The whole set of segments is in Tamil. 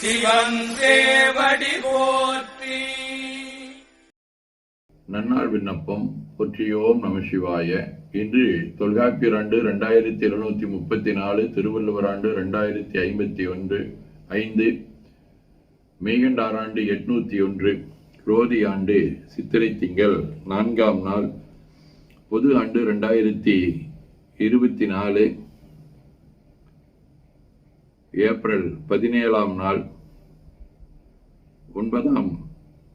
சிவன் போற்றி. நன்னாள் விண்ணப்பம் போற்றியோம் நம சிவாய. இன்று தொல்காப்பியர் ஆண்டு ரெண்டாயிரத்தி எழுநூத்தி முப்பத்தி நாலு திருவள்ளுவர் ஆண்டு ரெண்டாயிரத்தி ஐம்பத்தி ஒன்று ஐந்து மேகண்டாராண்டு எட்நூத்தி ஒன்று குரோதி ஆண்டு சித்திரை திங்கள் நான்காம் நாள் பொது ஆண்டு ரெண்டாயிரத்தி இருபத்தி நாலு ஏப்ரல் பதினேழாம் நாள் ஒன்பதாம்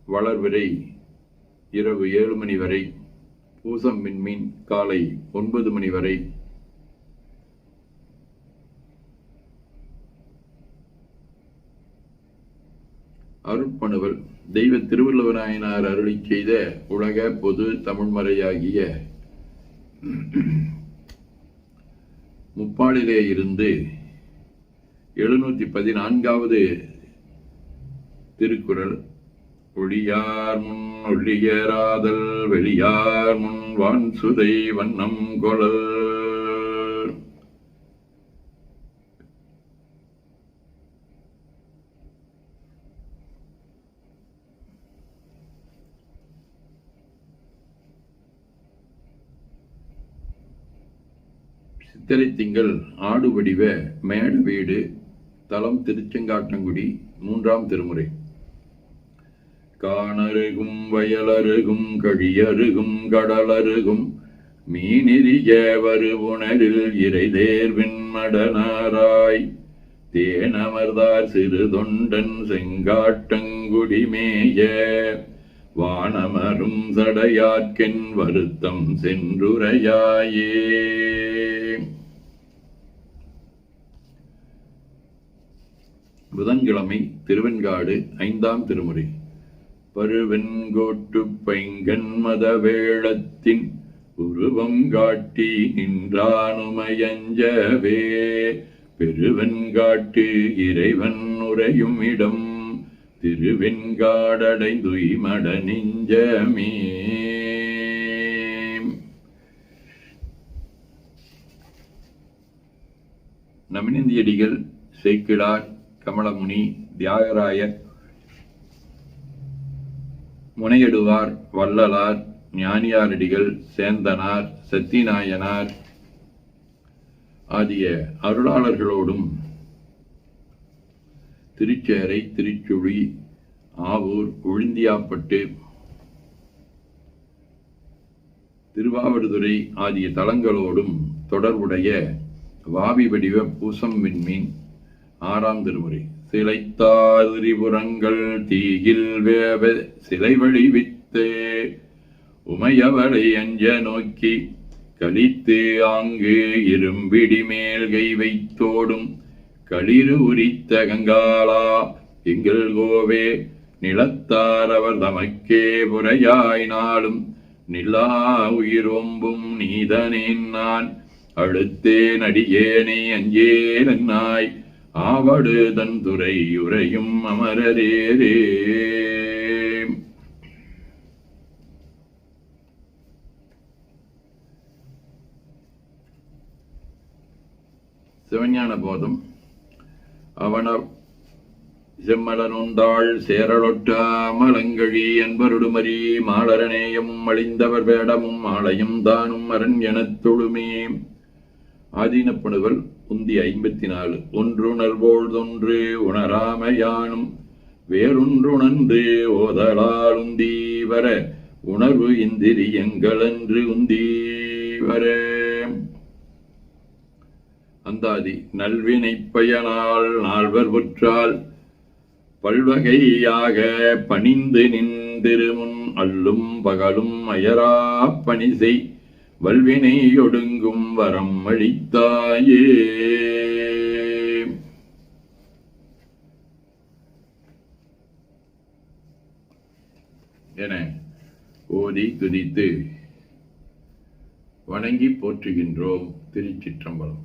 வளர்விரை இரவு ஏழு மணி வரை பூசம் மின்மீன் காலை ஒன்பது மணி வரை. அருட்பணுவல் தெய்வ திருவள்ளுவராயனார் அருளி செய்த உலக பொது தமிழ்மறையாகிய முப்பாளிலே இருந்து எழுநூத்தி பதினான்காவது திருக்குறள். ஒளியார் முன் ஒளியேறாதல் வெளியார் முன் வான் சுதை வண்ணம் கொழல் சித்திரை திங்கள் ஆடு வடிவ மேட வீடு தலம் திருச்செங்காட்டங்குடி மூன்றாம் திருமுறை. காணருகும் வயலருகும் கழியருகும் கடலருகும் மீனெறிய வருவுணரில் இறை தேர்வின் மடனாராய். தேனமர்தார் சிறு தொண்டன் செங்காட்டங்குடி மேய வானமரும் சடையாற்கென் வருத்தம் சென்றுரையாயே. புதன்கிழமை திருவெண்காடு ஐந்தாம் திருமுறை. பருவெண்கோட்டு பைங்கன் மதவேளத்தின் உருவம் காட்டி நின்றானுமயஞ்சவே. பெருவெண்காட்டு இறைவன் உரையும் இடம் திருவெண்காடடைந்துய்மட நெஞ்சமே நமினந்தியடிகள் சேக்கிழார் கமலமுனி தியாகராயர் முனையடுவார் வள்ளலார் ஞானியாரடிகள் சேந்தனார் சத்திநாயனார் ஆகிய அருளாளர்களோடும் திருச்சேரை திருச்சுழி ஆவூர் ஒழுந்தியாப்பட்டு திருவாவடுதுறை ஆகிய தலங்களோடும் தொடர்புடைய வாவி வடிவ பூசம் விண்மீன் ஆறாம் திருமுறை. சிலைத்தார் திரிபுரங்கள் தீயில் வேவ சிலை வழிவித்து உமையவளை அஞ்ச நோக்கி கலித்து ஆங்கு இரும்பிடி மேல் கை வைத்தோடும் களிறு உரித்த கங்காளா எங்கள் கோவே நிலத்தார் அவர் தமக்கே புறையாய் நாளும் நிலா உயிரோம்பும் நீதனேன் நான் அழுத்தேன் அடியேனை அஞ்சேன் நாய் ஆவடு தந்துரை உரையும் அமரரேரே. சிவஞான போதும். அவன செம்மலனுந்தாள் சேரலொட்ட மலங்கழி என்பருடுமரி மாலரநேயமும் அழிந்தவர் வேடமும் ஆலயம் தானும் அரண் எனத் தொழுமே ஆதீனப்படுவல் முந்தி ஐம்பத்தி நாலு ஒன்றுணர்வோழ்தொன்று உணராமையானும் வேறொன்றுணன்று ஓதலால் உந்தி வர உணர்வு இந்திரியங்களன்று உந்தி வர. அந்தாதி நல்வினை பயனால் நால்வர் புற்றால் பல்வகையாக பணிந்து நின்றிருமுன் அல்லும் பகலும் அயரா பணி செய் வல்வினை ஒடுங்கும் வரம் அளித்தாயே என ஓதி துதித்து வணங்கி போற்றுகின்றோம் திருச்சிற்றம்பலம்.